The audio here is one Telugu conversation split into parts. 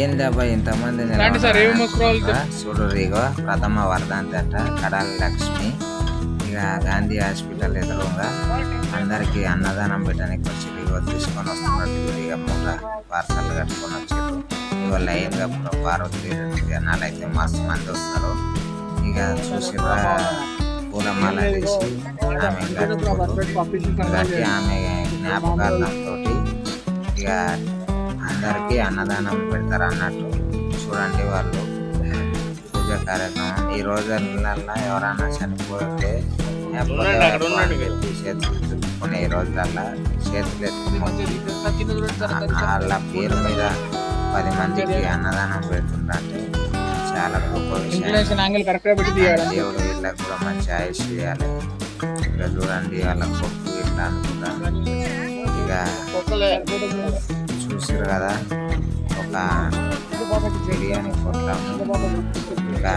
ఏందబ్బా ఇంతమంది రండి సార్, ఏమి మొక్కుకోవాలి? చూడు ఇగో ప్రథమ వర్ధంతి అంట కడాల లక్ష్మి. ఇక గాంధీ హాస్పిటల్ ఎదురుగా అందరికి అన్నదానం పెట్టడానికి వచ్చి ఇగో తీసుకొని వస్తున్నట్టు ఇక మూల పార్సల్ కట్టుకొని వచ్చారు ఇగో లైన్గా పార్వతి జనాలు అయితే మస్తు మంది వస్తారు. ఇక చూసిరా పూలమాల వేసి ఆమె ఆమె జ్ఞాపకార్థంతో ఇక అందరికీ అన్నదానం పెడతారు అన్నట్టు చూడండి వాళ్ళు. పూజ కార్యక్రమం. ఈ రోజులలో ఎవరైనా చనిపోతే లేకపోతే వాళ్ళు పెట్టి చేతులు ఎత్తుకునే ఈ రోజులలో చేతులు ఎత్తుకుని వాళ్ళ పేరు మీద పది మందికి అన్నదానం పెడుతుందంటే చాలా గొప్ప విషయం. దేవుడు వీళ్ళకి కూడా మంచి ఆయుష్ చేయాలి ఇక చూడండి వాళ్ళ కొట్టు ఇట్లా అనుకుంటా ఇక చూసారు కదా. ఒక బిర్యానీ పొట్లము ఇంకా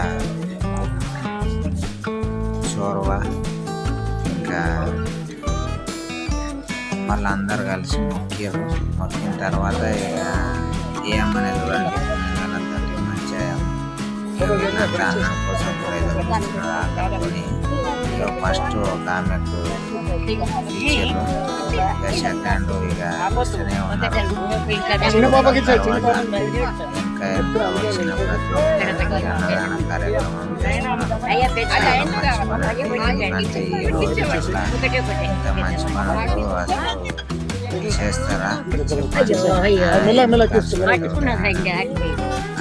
చోరవ ఇంకా మళ్ళీ అందరు కలిసి మొక్కారు మొక్కిన తర్వాత ఇక ఏమనేది చూడండి పిల్లలందరికీ మంచిగా అన్నం కోసం కూడా ఎదురు ఇక ఫస్ట్ ఒక ఆమెకు ఇచ్చారు ఇక సెకండ్ ఇక ఇస్తూనే ఉన్నారు చిన్న పాపకి ఇచ్చారు, చిన్న తర్వాత ఇంకా ఎంతో వచ్చిన ప్రతి ఒక్కరికి అన్నదాన కార్యక్రమం చేస్తున్నారు. చాలా మంచి పని. ఎందుకంటే ఈ రోజు అట్లా ఇంత మంచి పనులు అసలు చేస్తారా?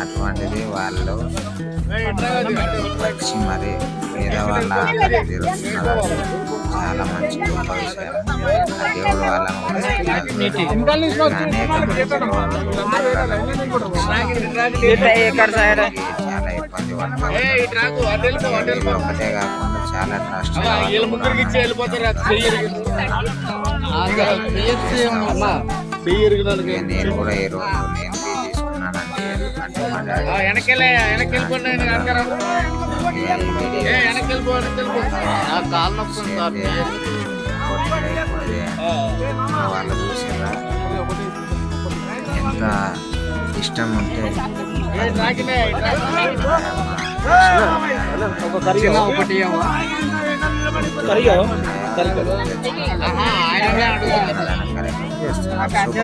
అటువంటిది వాళ్ళు వచ్చి మరి పేదవాళ్ళ చాలా మంచి గొప్ప విషయం ఆ దేవుడు వాళ్ళని చాలా ఇబ్బంది పడతారు ఇది ఒకటే కాకుండా చాలా నేను కూడా ఈ రోజు నేను తీసుకున్నానండి. ఎందుకంటే మా డాడీ కాలు నొప్పి వాళ్ళు చూసారా? ఎంత ఇష్టం ఉంటే ఒకటి कल हाँ, हाँ